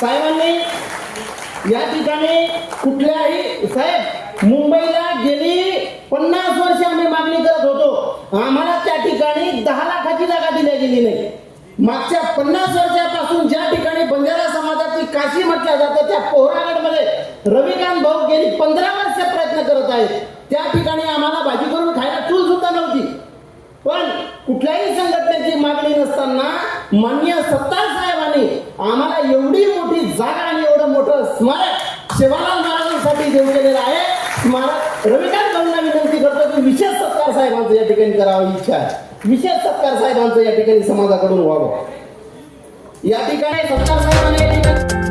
साहेबांनी या ठिकाणी कुठल्याही साहेब मुंबईला गेली पन्नास वर्ष आम्ही मागणी करत होतो. आम्हाला त्या ठिकाणी दहा लाखाची जागा दिल्या गेली नाही. मागच्या पन्नास वर्षापासून ज्या ठिकाणी बंजारा समाजाची काशी म्हटल्या जातं त्या पोहरागडमध्ये रविकांत भाऊ गेली पंधरा वर्ष प्रयत्न करत आहेत. त्या ठिकाणी आम्हाला भाजी करून खायला चूल सुद्धा नव्हती. पण कुठल्याही संघटनेची मागणी नसताना मान्य सत्तार साहेबांनी आम्हाला एवढी मोठी जागा आणि एवढं मोठं स्मारक सेवालाल महाराजांसाठी देऊ केलेलं आहे. स्मारक रविकांत भाऊंना विनंती करतो की विशेष सत्कार साहेबांचं या ठिकाणी करावं इच्छा आहे. विशेष सत्कार साहेबांचं या ठिकाणी समाजाकडून व्हावं. या ठिकाणी सत्कार साहेबांनी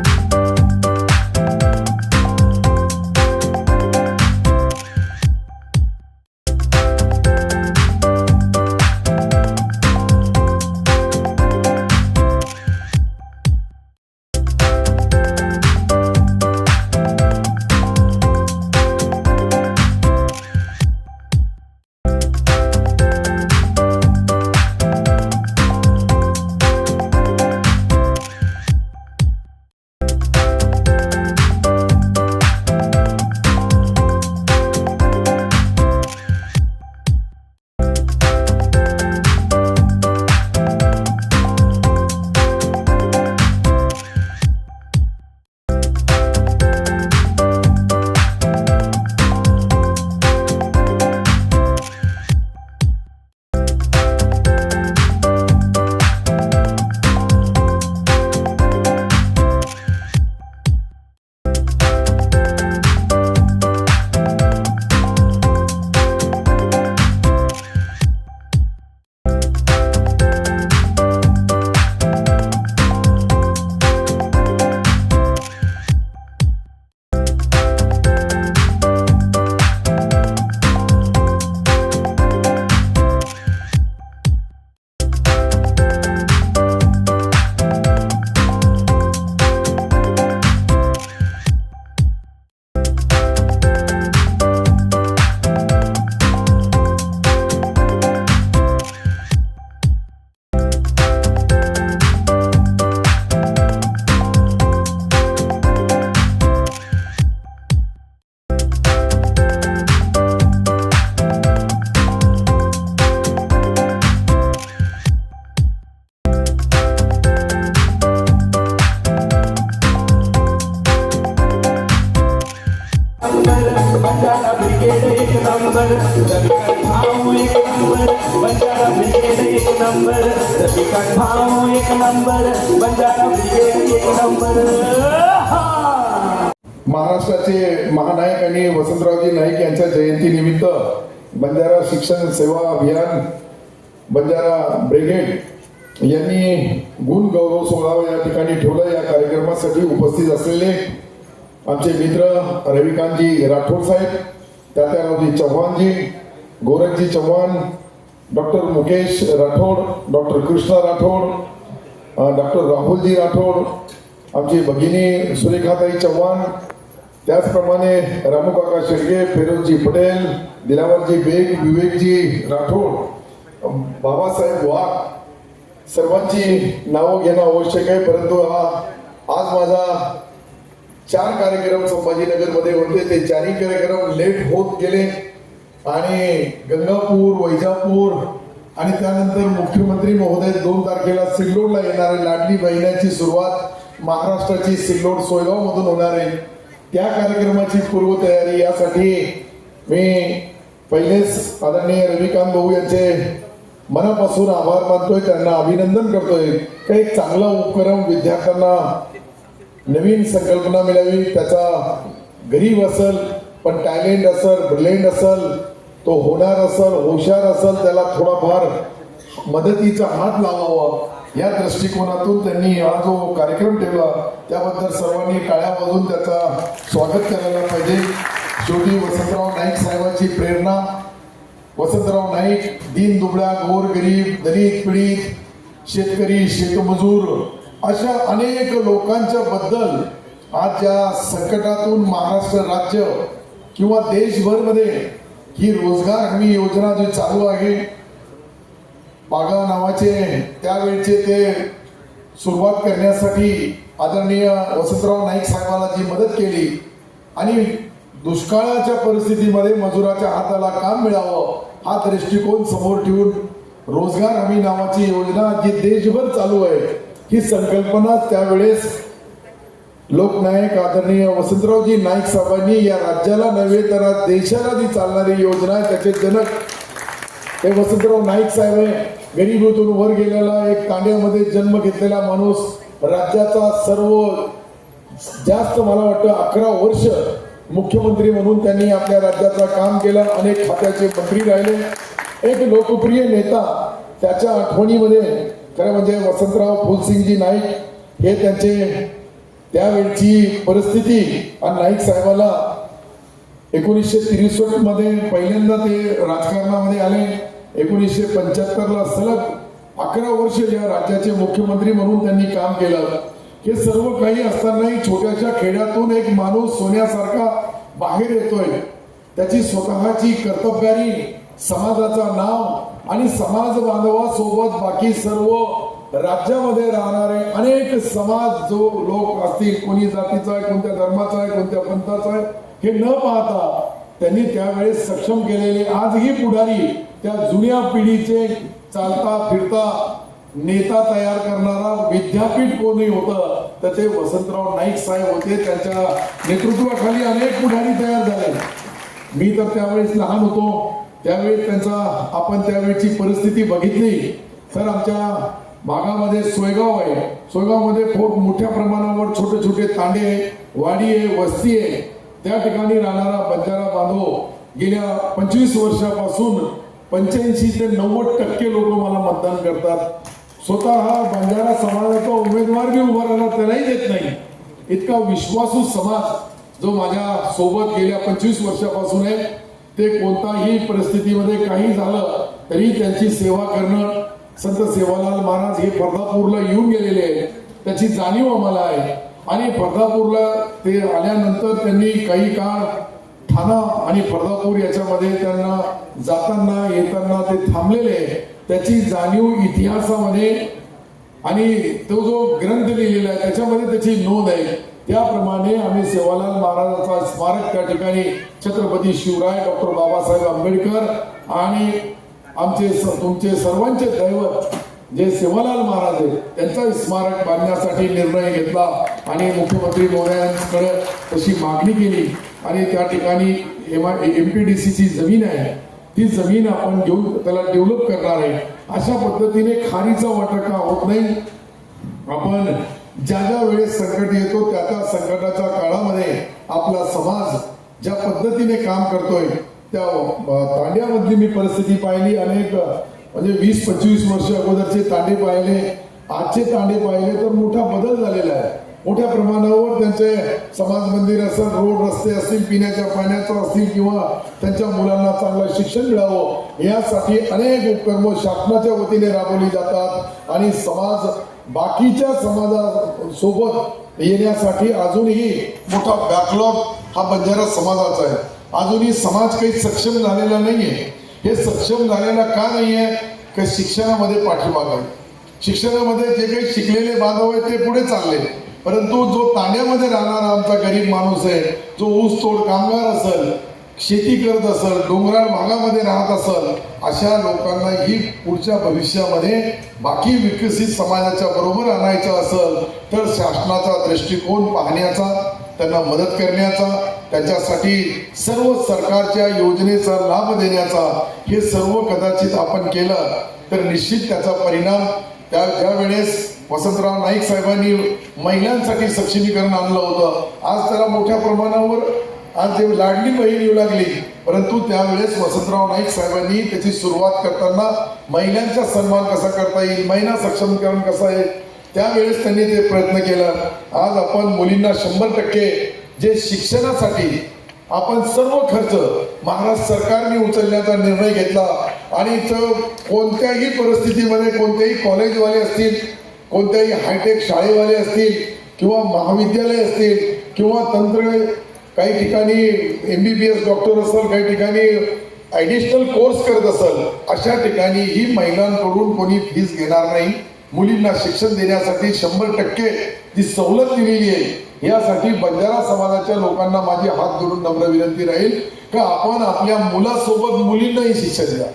ब्रिगेड एक नंबर भाऊ एक नंबर बंजारा ब्रिगेड एक नंबर रफिकात भाऊ एक नंबर बंजारा ब्रिगेड एक नंबर महाराष्ट्राचे महानायक आणि वसंतरावजी नाईक यांच्या जयंतीनिमित्त बंजारा शिक्षण सेवा अभियान बंजारा ब्रिगेड यांनी गुण गौरव सोहळा या ठिकाणी ठेवला. या कार्यक्रमासाठी उपस्थित असलेले आमचे मित्र रविकांतजी राठोड साहेब Tatyaraoji Chavanji Gorakhji Chavan doctor Mukesh Rathod doctor Krishna Rathod doctor Rahulji Rathod आमची भगिनी सुरेखाताई चव्हाण त्याचप्रमाणे रामूकाका शेडगे फिरोजजी पटेल दिलावरजी बेग विवेकजी राठोड बाबासाहेब वाघ सर्वांची नावं घेणं आवश्यक आहे परंतु हा आज माझा चार कार्यक्रम संभाजीनगरमध्ये होते ते चारही कार्यक्रम लेट होत गेले. आणि गंगापूर वैजापूर आणि त्यानंतर मुख्यमंत्री महोदय दोन तारखेला सिल्लोडला येणारे लाडली बहिण्याची सुरुवात महाराष्ट्राची सिल्लोड सोयगाव मधून होणार आहे. त्या कार्यक्रमाची पूर्वतयारी यासाठी मी पहिलेच आदरणीय रविकांत भाऊ यांचे मनापासून आभार मानतोय त्यांना अभिनंदन करतोय. काही एक चांगला उपक्रम विद्यार्थ्यांना नवीन संकल्पना मिळावी त्याचा गरीब असल पण टॅलेंट असल ब्रिलियंट असल तो होणार असल हुशार असल त्याला थोडाफार मदतीचा हात लावावा. या दृष्टिकोनातून त्यांनी हा जो कार्यक्रम ठेवला त्याबद्दल सर्वांनी काळ्या बाजून त्याचा स्वागत करायला पाहिजे. शेवटी वसंतराव नाईक साहेबांची प्रेरणा. वसंतराव नाईक दीन दुबळ्या गोर गरीब दलित पीडित शेतकरी शेतमजूर अशा अनेक लोकांच्या बद्दल आज या संकटातून महाराष्ट्र राज्य किंवा देशभरमध्ये ही रोजगार हमी योजना जी चालू आहे बागा नावाचे त्यावेळचे ते सुरुवात करण्यासाठी आदरणीय वसंतराव नाईक साहेबांना जी मदत केली आणि दुष्काळाच्या परिस्थितीमध्ये मजुराच्या हाताला काम मिळावं हा दृष्टिकोन समोर ठेवून रोजगार हमी नावाची योजना जी देशभर चालू आहे ही संकल्पना त्यावेळेस लोकनायक आदरणीय वसंतरावजी नाईक साहेबांनी या राज्याला नव्हे तर देशाला जी चालणारी योजना आहे त्याचे जनक हे वसंतराव नाईक साहेब आहे गरिबीतून वर गेलेला एक तांड्यामध्ये जन्म घेतलेला माणूस राज्याचा सर्व जास्त मला वाटतं अकरा वर्ष मुख्यमंत्री म्हणून त्यांनी आपल्या राज्याचं काम केलं अनेक खात्याचे मंत्री राहिले. एक लोकप्रिय नेता त्याच्या आठवणीमध्ये खरं म्हणजे वसंतराव फुलसिंगजी नाईक हे त्यांचे त्यावेळची परिस्थिती आणि नाईक साहेबाला एकोणीसशे त्रेसष्टमध्ये पहिल्यांदा ते राजकारणामध्ये आले. एकोणीसशे पंच्याहत्तर ला सलग अकरा वर्ष या राज्याचे मुख्यमंत्री म्हणून त्यांनी काम केलं. हे सर्व काही असतानाही छोट्याशा खेड्यातून एक माणूस सोन्यासारखा बाहेर येतोय. त्याची स्वतःची कर्तबगारी समाजाचा नाव आणि समाज बांधवासोबत बाकी सर्व राज्यामध्ये राहणारे अनेक समाज जो लोक असतील कोणी जातीचा आहे कोणत्या धर्माचा आहे कोणत्या पंथाचा आहे हे न पाहता त्यांनी त्यावेळेस सक्षम केलेले आजही पुढारी त्या जुन्या पिढीचे चालता फिरता नेता तयार करणारा विद्यापीठ कोणी होतं तर ते वसंतराव नाईक साहेब होते. त्यांच्या नेतृत्वाखाली अनेक पुढारी तयार झाले. मी तर त्यावेळेस लहान होतो. त्यावेळी त्यांचा आपण त्यावेळची परिस्थिती बघितली. तर आमच्या भागामध्ये सोयगाव आहे. सोयगावमध्ये खूप मोठ्या प्रमाणावर छोटे छोटे तांडे आहे, वाडी आहे वस्ती आहे. त्या ठिकाणी राहणारा बंजारा बांधव गेल्या पंचवीस वर्षापासून पंच्याऐंशी ते नव्वद टक्के लोक मला मतदान करतात. स्वतः हा बंजारा समाजाचा उमेदवार बी उभा राहिला त्यालाही देत नाही. इतका विश्वासू समाज जो माझ्या सोबत गेल्या पंचवीस वर्षापासून आहे ते कोणताही परिस्थितीमध्ये काही झालं तरी त्यांची सेवा करणं संत सेवालाल महाराज हे फर्दापूरला येऊन गेलेले आहेत. त्याची जाणीव आम्हाला आहे. आणि फर्दापूरला ते आल्यानंतर त्यांनी काही काळ ठाणा आणि फर्दापूर याच्यामध्ये त्यांना जाताना येताना ते थांबलेले आहे. त्याची जाणीव इतिहासामध्ये आणि तो जो ग्रंथ लिहिलेला आहे त्याच्यामध्ये त्याची नोंद आहे. त्याप्रमाणे आम्ही सेवालाल महाराजाचा स्मारक त्या ठिकाणी छत्रपती शिवराय डॉक्टर बाबासाहेब आंबेडकर आणि आमचे स- तुमचे सर्वांचे दैवत जे सेवालाल महाराज आहेत त्यांचा स्मारक बांधण्यासाठी निर्णय घेतला आणि मुख्यमंत्री महोदयांकडे तशी मागणी केली. आणि त्या ठिकाणी एम एम पी डी सीची जमीन आहे ती जमीन आपण घेऊन त्याला डेव्हलप करणार आहे. अशा पद्धतीने खारीचा वाटा होत नाही? आपण ज्या ज्या वेळेस संकट येतो त्या त्या संकटाच्या काळामध्ये आपला समाज ज्या पद्धतीने काम करतोय त्या तांड्यामधली मी परिस्थिती पाहिली. अनेक म्हणजे वीस पंचवीस वर्ष अगोदरचे तांडे पाहिले आजचे तांडे पाहिले तर मोठा बदल झालेला आहे. मोठ्या प्रमाणावर त्यांचे समाज मंदिर असेल रोड रस्ते असतील पिण्याच्या पाण्याचं असतील किंवा त्यांच्या मुलांना चांगलं शिक्षण मिळावं यासाठी अनेक उपक्रम शासनाच्या वतीने राबवली जातात. आणि समाज बाकीच्या समाजासोबत येण्यासाठी अजूनही मोठा बॅकलॉग हा बंजारा समाजाचा आहे. अजूनही समाज काही सक्षम झालेला नाहीये. हे सक्षम झालेला का नाहीये? का शिक्षणामध्ये पाठीमाग आहे. शिक्षणामध्ये जे काही शिकलेले बांधव आहेत ते पुढे चालले. परंतु जो ताण्यामध्ये राहणारा आमचा गरीब माणूस आहे जो ऊस तोड कामगार असेल शेती करत असल डोंगराळ भागामध्ये राहत असल अशा लोकांना ही पुढच्या भविष्यामध्ये बाकी विकसित समाजाच्या बरोबर आणायचं असेल तर शासनाचा दृष्टिकोन पाहण्याचा त्यांना मदत करण्याचा त्याच्यासाठी सर्व सरकारच्या योजनेचा लाभ देण्याचा हे सर्व कदाचित आपण केलं तर निश्चित त्याचा परिणाम त्या ज्यावेळेस वसंतराव नाईक साहेबांनी महिलांसाठी सक्षमीकरण आणलं होतं आज त्याला मोठ्या प्रमाणावर आज जे लाडली बहीण येऊ लागली. परंतु त्यावेळेस वसंतराव नाईक साहेबांनी त्याची सुरुवात करताना महिलांचा सन्मान कसा करता येईल महिला सक्षमीकरण कसं आहे त्यावेळेस त्यांनी ते प्रयत्न केला. आज आपण मुलींना शंभर टक्के जे शिक्षणासाठी आपण सर्व खर्च महाराष्ट्र सरकारने उचलण्याचा निर्णय घेतला आणि तो कोणत्याही परिस्थितीमध्ये कोणतेही कॉलेजवाले असतील कोणत्याही हायटेक शाळेवाले असतील किंवा महाविद्यालय असतील किंवा तंत्र काही ठिकाणी M B B S doctor असेल काही ठिकाणी ॲडिशनल कोर्स करत असेल अशा ठिकाणी ही महिलांकडून कोणी फीस घेणार नाही. मुलींना शिक्षण देण्यासाठी शंभर टक्के जी सवलत दिलेली आहे. यासाठी बंजारा समाजाच्या लोकांना माझी हात जोडून नम्र विनंती राहील का आपण आपल्या मुलासोबत मुलींनाही शिक्षण द्या.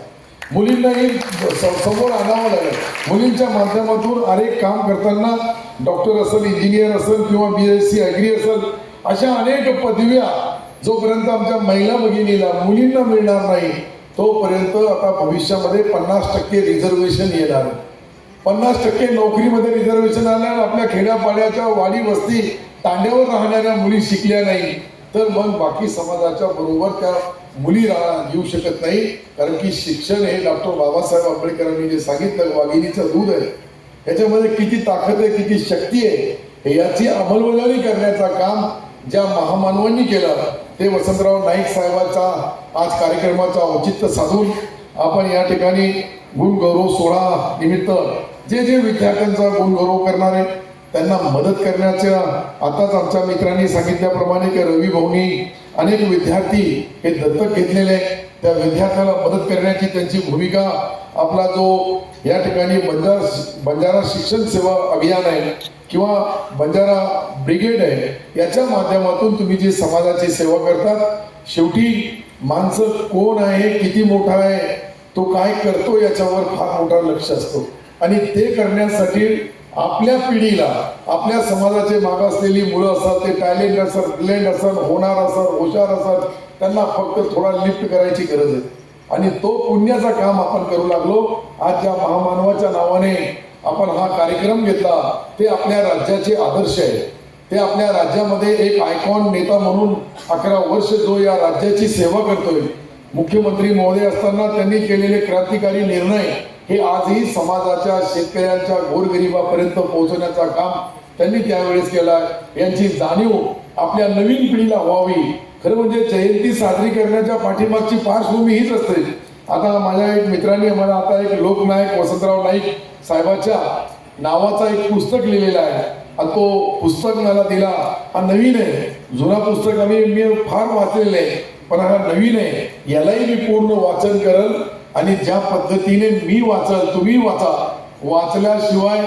मुलींनाही समोर आणावं लागेल मुलींच्या माध्यमातून अनेक काम करताना डॉक्टर असेल इंजिनियर असेल किंवा बी एस सी ॲग्री असेल अशा अनेक पदव्या जोपर्यंत आमच्या महिला भगिनीला मुलींना मिळणार नाही तोपर्यंत आता भविष्यामध्ये पन्नास टक्के रिझर्वेशन येणार. पन्नास टक्के नोकरीमध्ये रिझर्वेशन आल्यावर आपल्या खेड्यापाड्याच्या वाडी वस्ती तांड्यावर राहणाऱ्या मुली शिकल्या नाही तर मग बाकी समाजाच्या बरोबर त्या मुली राहा येऊ शकत नाही. कारण की शिक्षण हे डॉक्टर बाबासाहेब आंबेडकरांनी जे सांगितलं वाघिणीचं दूध आहे. याच्यामध्ये किती ताकद आहे किती शक्ती आहे याची अंमलबजावणी करण्याचा काम ज्या महामानवांनी केलं ते वसंतराव नाईक साहेबांचा आज कार्यक्रमाचा औचित्य साधून आपण या ठिकाणी गुणगौरव सोहळा निमित्त जे जे विद्यार्थ्यांचा गुणगौरव करणारे त्यांना मदत करण्याच्या आताच आमच्या मित्रांनी सांगितल्याप्रमाणे की रवी भाऊनी अनेक विद्यार्थी हे दत्तक घेतलेले त्या विद्यार्थ्याला मदत करण्याची त्यांची भूमिका आपला जो या ठिकाणी बंजारा बंजारा शिक्षण सेवा अभियान आहे किंवा बंजारा ब्रिगेड आहे याच्या माध्यमातून तुम्ही जी समाजाची सेवा करतात शेवटी माणसं कोण आहे किती मोठा आहे तो काय करतो याच्यावर फार मोठा लक्ष असतो. आणि ते करण्यासाठी आपल्या पिढीला आपल्या समाजाचे मागासलेली मुलं असतात ते टॅलेंट असतात ब्लेंड असतात होणार असतात हुशार असतात त्यांना फक्त थोडा लिफ्ट करायची गरज आहे. आणि तो पुण्याचा काम आपण करू लागलो. आज ज्या महामानवाच्या नावाने आपण हा कार्यक्रम घेतला ते आपल्या राज्याचे आदर्श आहे. ते आपल्या राज्यामध्ये एक आयकॉन नेता म्हणून अकरा वर्ष जो या राज्याची सेवा करतोय. मुख्यमंत्री महोदय असताना त्यांनी केलेले क्रांतिकारी निर्णय हे आजही समाजाच्या शेतकऱ्यांच्या गोरगरिबापर्यंत पोहोचवण्याचा काम त्यांनी त्यावेळेस केला यांची जाणीव आपल्या नवीन पिढीला व्हावी. खरं म्हणजे जयंती साजरी करण्याच्या पाठीमागची पार्श्वभूमी हीच असते. आता माझ्या एक मित्रांनी मला आता एक लोकनायक वसंतराव नाईक साहेबाच्या नावाचा एक पुस्तक लिहिलेला आहे. आणि तो पुस्तक मला दिला. हा नवीन आहे. जुना पुस्तक आम्ही मी फार वाचलेलं आहे. पण हा नवीन आहे. यालाही मी पूर्ण वाचन करल आणि ज्या पद्धतीने मी वाचल तुम्ही वाचा. वाचल्याशिवाय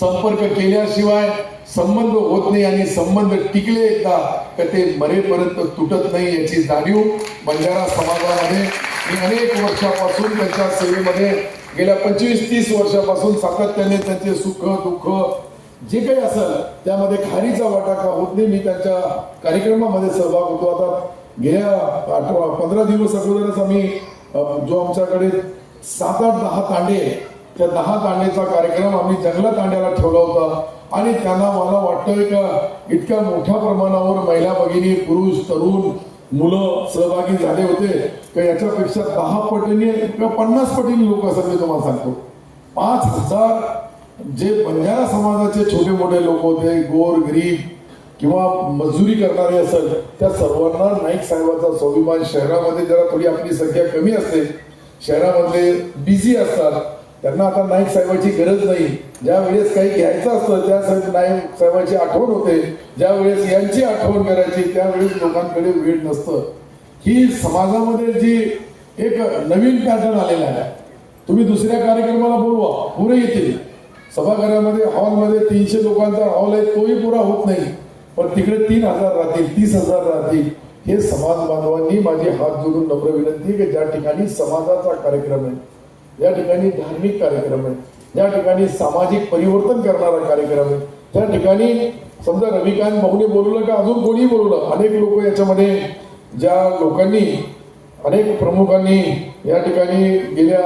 संपर्क केल्याशिवाय संबंध होत नाही आणि संबंध टिकले एकदा तर ते मरेपर्यंत तुटत नाही याची जाणीव बंजारा समाजामध्ये. मी अनेक वर्षापासून त्यांच्या सेवेमध्ये गेल्या पंचवीस तीस वर्षापासून सातत्याने त्यांचे सुख दुःख जे काही असेल त्यामध्ये खारीचा वाटा का होत नाही मी त्यांच्या कार्यक्रमामध्ये सहभाग होतो. आता गेल्या आठवा पंधरा दिवस अगोदरच आम्ही जो आमच्याकडे सात आठ दहा तांडे त्या दहा तांडेचा कार्यक्रम आम्ही जंगला तांड्याला ठेवला होता. आणि त्यांना मला वाटतंय का इतक्या मोठ्या प्रमाणावर महिला भगिनी पुरुष तरुण मुलं सहभागी झाले होते का याच्यापेक्षा दहा पटीने किंवा पन्नास पटीने लोक असं मी तुम्हाला सांगतो. पाच हजार जे बंजारा समाजाचे छोटे मोठे लोक होते गोर गरीब किंवा मजुरी करणारे असेल त्या सर्वांना नाईक साहेबांचा स्वाभिमान शहरामध्ये जरा थोडी आपली संख्या कमी असते. शहरामधले बिझी असतात. त्यांना आता नाईक साहेबाची गरज नाही. ज्या वेळेस काही घ्यायचं असतं त्या साहेब नाईक साहेबाची आठवण होते. ज्या वेळेस यांची आठवण करायची त्यावेळेस लोकांकडे वेळ नसतं. ही समाजामध्ये जी एक नवीन पॅटर्न आलेला आहे. तुम्ही दुसऱ्या कार्यक्रमाला बोलवा पुरे येतील. सभागृहामध्ये हॉलमध्ये तीनशे लोकांचा हॉल आहे तोही पुरा होत नाही. पण तिकडे तीन हजार राहतील तीस हजार राहतील. हे समाज बांधवांनी माझी हात जोडून नम्र विनंती की ज्या ठिकाणी समाजाचा कार्यक्रम आहे या ठिकाणी धार्मिक कार्यक्रम आहे या ठिकाणी सामाजिक परिवर्तन करणारा कार्यक्रम आहे. त्या ठिकाणी समजा रविकांत भाऊने बोलवलं का अजून कोणी बोलवलं? अनेक लोक याच्यामध्ये ज्या लोकांनी अनेक प्रमुखांनी या ठिकाणी गेल्या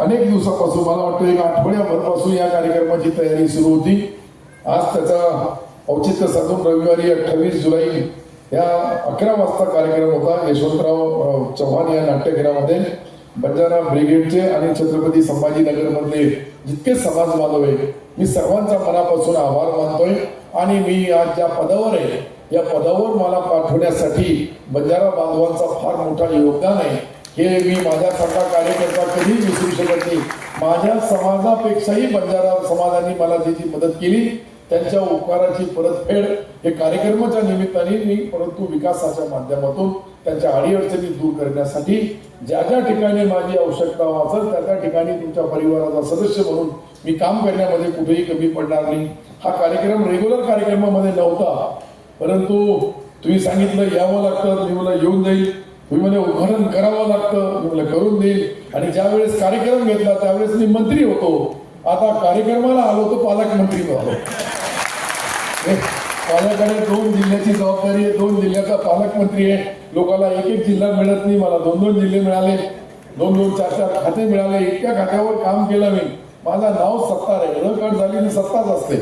अनेक दिवसापासून मला वाटतं एक आठवड्याभरपासून या कार्यक्रमाची तयारी सुरू होती. आज त्याचा औचित्य साधून रविवारी अठ्ठावीस जुलै या अकरा वाजता कार्यक्रम होता. यशवंतराव चव्हाण या नाट्यगृहामध्ये. बंजारा ब्रिगेडचे आणि छत्रपती संभाजीनगर मधले जितके समाज बांधव आहे मी सर्वांचा मनापासून आभार मानतोय आणि मी आज ज्या पदावर आहे या पदावर मला पाठवण्यासाठी बंजारा बांधवांचा फार मोठा योगदान आहे. हे मी माझ्यासारखा कार्यकर्ता कधी विसरू शकत नाही. माझ्या समाजापेक्षाही बंजारा समाजाने मला जी जी मदत केली. त्यांच्या उपकाराची परतफेड हे कार्यक्रमाच्या निमित्ताने मी परंतु विकासाच्या माध्यमातून त्यांच्या अडीअडचणी दूर करण्यासाठी ज्या ज्या ठिकाणी माझी आवश्यकता वाचल त्या त्या ठिकाणी तुमच्या परिवाराचा सदस्य म्हणून मी काम करण्यामध्ये कुठेही कमी पडणार नाही. हा कार्यक्रम रेग्युलर कार्यक्रमामध्ये नव्हता परंतु तुम्ही सांगितलं यावं लागतं मी मला येऊन जाईल. तुम्ही मला उद्घाटन करावं लागतं. मी मला करून देईल. आणि ज्यावेळेस कार्यक्रम घेतला त्यावेळेस मी मंत्री होतो. आता कार्यक्रमाला आलो तो पालकमंत्री झालो माझ्याकडे दोन जिल्ह्याची जबाबदारी आहे दोन जिल्ह्याचा पालकमंत्री आहे. लोकांना एक एक जिल्हा मिळत नाही मला दोन दोन जिल्हे मिळाले. दोन दोन चार चार खाते मिळाले. इतक्या खात्यावर काम केलं मी. माझं नाव सत्तार आहे. रकड झाली आणि सत्ताच असते.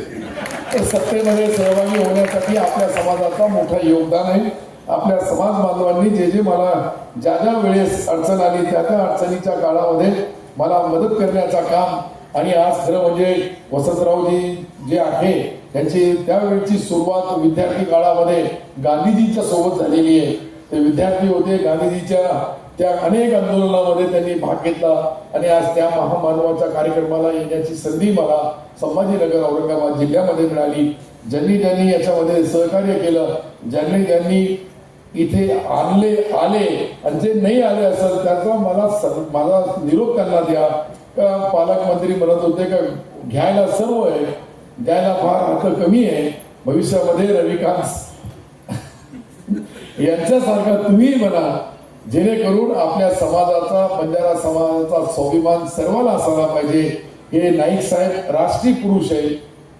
तर सत्तेमध्ये सहभागी होण्यासाठी आपल्या समाजाचा मोठा योगदान आहे. आपल्या समाज बांधवांनी जे जे मला ज्या ज्या वेळेस अडचण आली त्या त्या अडचणीच्या काळामध्ये मला मदत करण्याचं काम आणि आज खरं म्हणजे वसंतरावजी जे आहे त्यांची त्यावेळची सुरुवात विद्यार्थी काळामध्ये गांधीजींच्या सोबत झालेली आहे. ते विद्यार्थी होते गांधीजीच्या त्या अनेक आंदोलनामध्ये त्यांनी भाग घेतला आणि आज त्या महामानवाच्या कार्यक्रमाला येण्याची संधी मला संभाजीनगर औरंगाबाद जिल्ह्यामध्ये मिळाली. ज्यांनी ज्यांनी याच्यामध्ये सहकार्य केलं ज्यांनी ज्यांनी इथे आणले आले आणि जे नाही आले असेल त्याचा मला स- माझा निरोप त्यांना द्या. का पालकमंत्री म्हणत होते का घ्यायला सर्व आहे द्यायला फार अर्थ कमी आहे भविष्यामध्ये रविकांत यांच्यासारखा तुम्ही म्हणा जेणेकरून आपल्या समाजाचा बंजारा समाजाचा स्वाभिमान सर्वांना असायला पाहिजे. हे नाईक साहेब राष्ट्रीय पुरुष आहे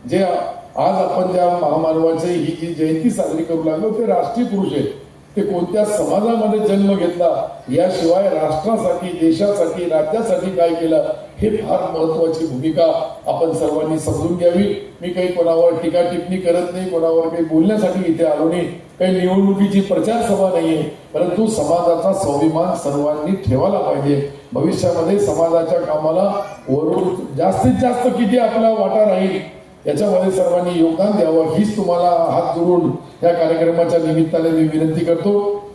जे आज आपण ज्या महामानवाची ही जी जयंती साजरी करू लागलो ते राष्ट्रीय पुरुष आहेत. ते कोणत्या समाजामध्ये जन्म घेतला याशिवाय राष्ट्रासाठी देशासाठी राज्यासाठी काय केलं हे फार महत्वाची भूमिका आपण सर्वांनी समजून घ्यावी. मी काही कोणावर टीका टिप्पणी करत नाही कोणावर काही बोलण्यासाठी इथे आलो नाही. काही निवडणुकीची प्रचार सभा नाहीये परंतु समाजाचा स्वाभिमान सर्वांनी ठेवायला पाहिजे. भविष्यामध्ये समाजाच्या कामाला वरून जास्तीत जास्त किती आपला वाटा राहील याच्यामध्ये सर्वांनी योगदान द्यावं हीच तुम्हाला हात जोडून या कार्यक्रमाच्या निमित्ताने मी विनंती करतो.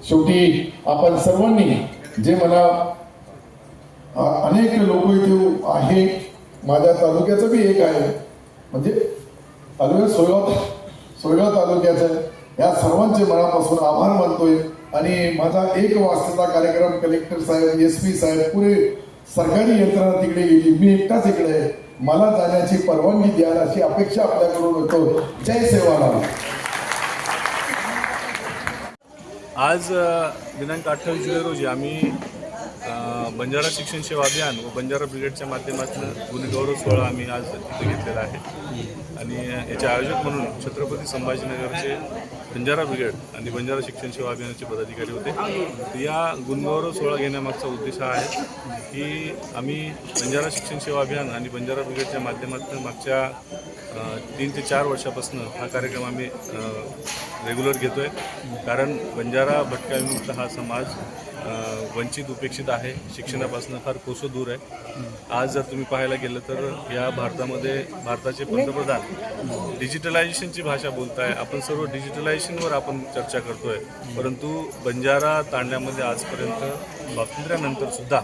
शेवटी आपण सर्वांनी जे मला अनेक लोक इथे आहे माझ्या तालुक्याचं बी एक आहे म्हणजे तालुक्यात सोयगाव सोयगाव तालुक्याचं या सर्वांचे मनापासून आभार मानतोय. आणि माझा एक वाजताचा कार्यक्रम कलेक्टर साहेब एस पी साहेब पुरे सरकारी यंत्रणा तिकडे गेली मी एकटाच इकडे आहे. मला जाण्याची परवानगी द्याल अशी अपेक्षा आपल्याकडून होतो. जय सेवाराम. आज दिनांक अठ्ठावीस जुलै रोजी आम्ही बंजारा शिक्षण सेवा अभियान व बंजारा ब्रिगेडच्या माध्यमातून गुणगौरव सोहळा आम्ही आज तिथे घेतलेला आहे. आणि याचे आयोजक म्हणून छत्रपती संभाजीनगरचे बंजारा ब्रिगेड आणि बंजारा शिक्षण सेवा अभियानाचे पदाधिकारी होते. या गुणगौरव सोहळा घेण्यामागचा उद्देश हा आहे की आम्ही बंजारा शिक्षण सेवा अभियान आणि बंजारा ब्रिगेडच्या माध्यमातून मागच्या तीन ते चार वर्षापासून हा कार्यक्रम आम्ही रेग्युलर घेतो आहे कारण बंजारा भटका विमुक्त हा समाज वंचित उपेक्षित आहे. शिक्षणापासून फार कोसो दूर आहे. आज जर तुम्ही पाहायला गेलं तर या भारतामध्ये भारताचे पंतप्रधान डिजिटलायझेशनची भाषा बोलताय. आपण सर्व डिजिटलायझेशनवर आपण चर्चा करतोय. परंतु बंजारा तांड्यामध्ये आजपर्यंत स्वातंत्र्यानंतर सुद्धा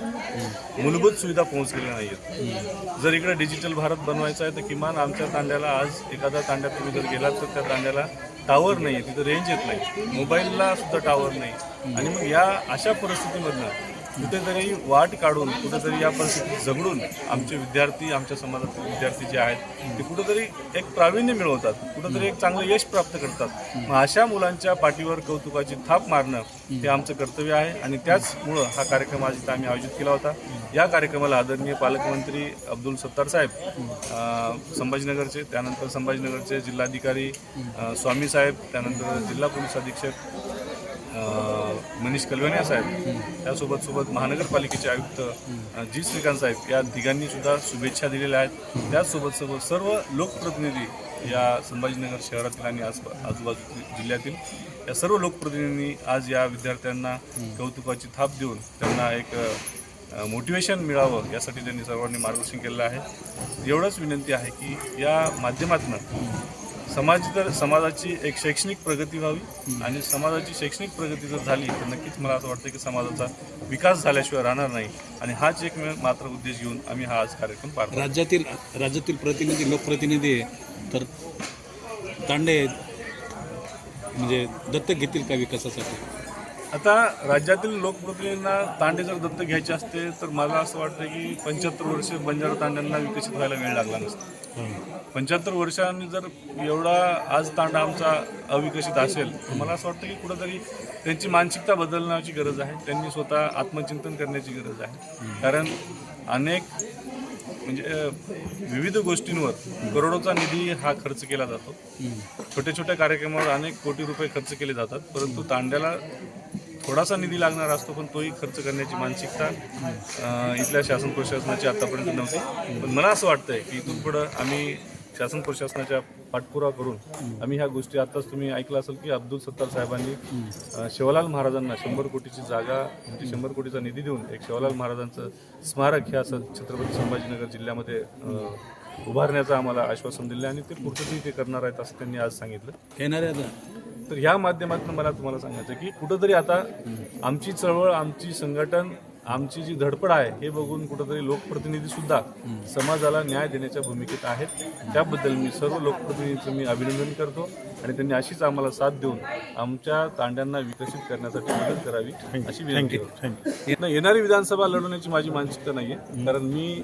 मूलभूत सुविधा पोहोचलेल्या नाही आहेत जर इकडे डिजिटल भारत बनवायचा आहे तर किमान आमच्या तांड्याला आज एखाद्या तांड्यात तुम्ही जर गेलात तर त्या तांड्याला टावर नाही आहे तिथं रेंज येत नाही. मोबाईलला सुद्धा टावर नाही आणि मग या अशा परिस्थितीमधनं कुठेतरी वाट काढून कुठेतरी या परिस्थितीत झगडून आमचे विद्यार्थी आमच्या समाजातील विद्यार्थी जे आहेत ते कुठेतरी एक प्रावीण्य मिळवतात कुठेतरी एक चांगलं यश प्राप्त करतात. मग अशा मुलांच्या पाठीवर कौतुकाची थाप मारणं हे आमचं कर्तव्य आहे आणि त्याचमुळं हा कार्यक्रम आज इथं आम्ही आयोजित केला होता. या कार्यक्रमाला आदरणीय पालकमंत्री अब्दुल सत्तार साहेब संभाजीनगरचे त्यानंतर संभाजीनगरचे जिल्हाधिकारी स्वामी साहेब त्यानंतर जिल्हा पोलीस अधीक्षक मनीष कलवनिया साहेब त्यासोबत सोबत महानगरपालिकेचे आयुक्त जी श्रीकांत साहेब या तिघांनी सुद्धा शुभेच्छा दिलेल्या आहेत. त्याचसोबत सोबत सर्व लोकप्रतिनिधी या संभाजीनगर शहरातील आणि आसपा आजूबाजू जिल्ह्यातील या सर्व लोकप्रतिनिधींनी आज या विद्यार्थ्यांना कौतुकाची थाप देऊन त्यांना एक मोटिवेशन मिळावं यासाठी त्यांनी सर्वांनी मार्गदर्शन केलेलं आहे. एवढंच विनंती आहे की या माध्यमातून समाज तर समाजाची एक शैक्षणिक प्रगती व्हावी आणि समाजाची शैक्षणिक प्रगती जर झाली तर नक्कीच मला असं वाटतं की समाजाचा विकास झाल्याशिवाय राहणार नाही. आणि हाच एक मात्र उद्देश घेऊन आम्ही हा आज कार्यक्रम पार. राज्यातील राज्यातील प्रतिनिधी लोकप्रतिनिधी तर तांडे म्हणजे दत्तक घेतील का विकासासाठी? आता राज्यातील लोकप्रतिनिधींना तांडे जर दत्त घ्यायचे असते तर मला असं वाटतं की पंच्याहत्तर वर्षे बंजारा तांड्यांना विकसित व्हायला वेळ लागला नसता. पंच्याहत्तर वर्षांनी जर एवढा आज तांडा आमचा अविकसित असेल तर मला असं वाटतं की कुठंतरी त्यांची मानसिकता बदलण्याची गरज आहे. त्यांनी स्वतः आत्मचिंतन करण्याची गरज आहे. कारण अनेक म्हणजे विविध गोष्टींवर करोडोचा निधी हा खर्च केला जातो. छोट्या छोट्या कार्यक्रमावर अनेक कोटी रुपये खर्च केले जातात परंतु तांड्याला थोडासा निधी लागणार असतो पण तोही खर्च करण्याची मानसिकता इथल्या शासन प्रशासनाची आतापर्यंत नव्हती. पण मला असं वाटतंय की इथून पुढं आम्ही शासन प्रशासनाच्या पाठपुरावा करून आम्ही ह्या गोष्टी आताच तुम्ही ऐकलं असेल की अब्दुल सत्तार साहेबांनी शिवलाल महाराजांना शंभर कोटीची जागा म्हणजे शंभर कोटीचा निधी देऊन एक शिवलाल महाराजांचं स्मारक ह्या असं छत्रपती संभाजीनगर जिल्ह्यामध्ये उभारण्याचं आम्हाला आश्वासन दिलं आणि ते पूर्ततेही ते करणार आहेत असं त्यांनी आज सांगितलं. येणार आहे तर ह्या माध्यमातून मला तुम्हाला सांगायचं की कुठंतरी आता आमची चळवळ आमची संघटन आमची जी धडपड आहे हे बघून कुठंतरी लोकप्रतिनिधी सुद्धा समाजाला न्याय देण्याच्या भूमिकेत आहेत. त्याबद्दल मी सर्व लोकप्रतिनिधीचं मी अभिनंदन करतो. आणि त्यांनी अशीच आम्हाला साथ देऊन आमच्या तांड्यांना विकसित करण्यासाठी मदत करावी अशी विनंती. नाही, येणारी विधानसभा लढवण्याची माझी मानसिकता नाहीये. कारण मी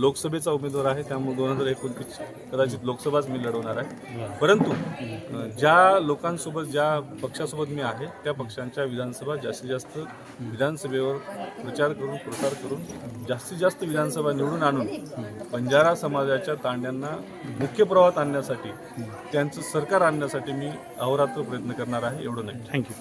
लोकसभेचा उमेदवार आहे त्यामुळे दोन हजार एकोणतीस कदाचित लोकसभाच मी लढवणार आहे. परंतु ज्या लोकांसोबत ज्या पक्षासोबत मी आहे त्या पक्षांच्या विधानसभा जास्तीत जास्त विधानसभेवर प्रचार करून प्रसार करून जास्तीत जास्त विधानसभा निवडून आणून बंजारा समाजाच्या तांड्यांना मुख्य प्रवाहात आणण्यासाठी त्यांचं सरकार आणण्यासाठी मी अहोरात्र प्रयत्न करणार आहे एवढं नाही. थँक्यू